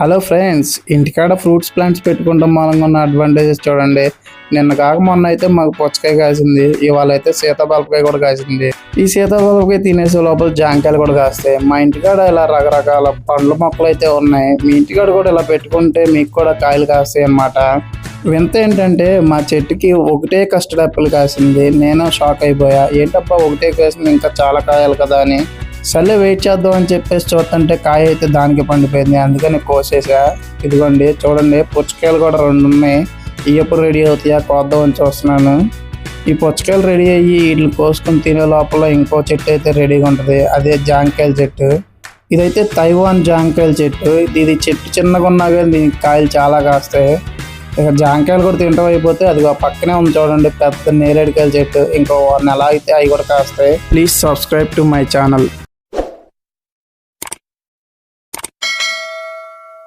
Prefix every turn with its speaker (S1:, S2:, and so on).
S1: Hello friends ఇంటికాడ fruits plants పెట్టుకుంటాం. మూలంగా ఉన్న అడ్వాంటేజెస్ చూడండి. నిన్న కాక మొన్న అయితే మాకు పుచ్చకాయ కాసింది. ఇవాళ అయితే సీతాఫలకాయ కూడా కాసింది. ఈ సీతాఫలకాయ తినేసే లోపల జాంకాయలు కూడా కాస్తాయి. మా ఇంటికాడ ఇలా రకరకాల పండ్ల మొక్కలు అయితే ఉన్నాయి. మీ ఇంటికాడ కూడా ఇలా పెట్టుకుంటే మీకు కూడా కాయలు కాస్తాయి అన్నమాట. వింత ఏంటంటే మా చెట్టుకి ఒకటే కస్టర్డ్ యాపిల్ కాసింది. నేను షాక్ అయిపోయా. ఏంటబ్బా ఒకటే కాసింది ఇంకా చాలా కాయాలి కదా అని. సర్లే వెయిట్ చేద్దాం అని చెప్పేసి చూస్తుంటే కాయ అయితే దానికి పండిపోయింది. అందుకని కోసేసా. ఇదిగోండి చూడండి పుచ్చకాయలు కూడా రెండు ఉన్నాయి. ఇవి ఎప్పుడు రెడీ అవుతాయా? కోద్దాం అని చూస్తున్నాను. ఈ పుచ్చకాయలు రెడీ అయ్యి వీటిని కోసుకొని తినే లోపల ఇంకో చెట్టు అయితే రెడీగా ఉంటుంది. అదే జాంకాయల చెట్టు. ఇదైతే తైవాన్ జాంకాయల చెట్టు. ఇది చెట్టు చిన్నగా ఉన్నా కానీ దీనికి కాయలు చాలా కాస్తాయి. ఇక జాంకాయలు కూడా తింటాం అయిపోతే అది పక్కనే ఉంది చూడండి పెద్ద నేరేడుకాయల చెట్టు. ఇంకో నెల అయితే అవి కూడా కాస్తాయి. Please subscribe to my channel